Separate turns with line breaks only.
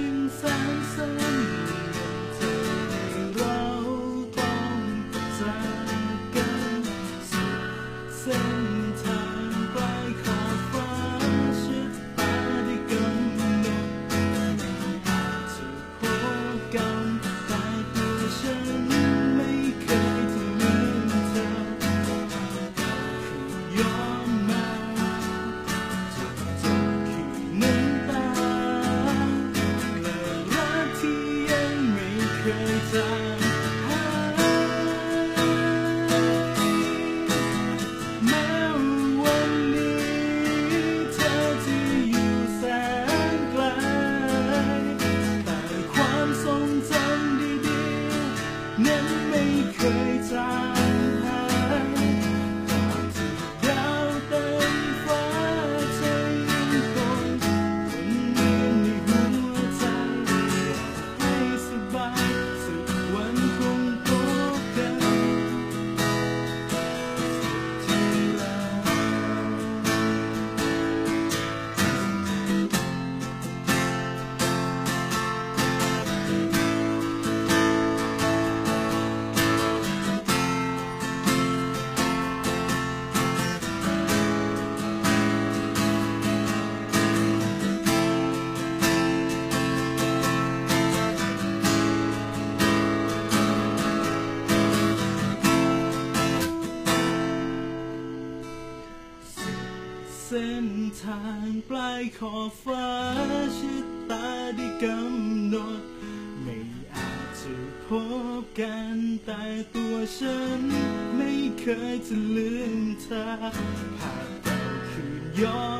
Tuyên. เส้นทางปลายขอบฟ้าชะตาได้กำหนด ไม่อาจจะพบกันแต่ตัวฉัน ไม่เคยจะลืมเธอภาพเก่าคืนย้อน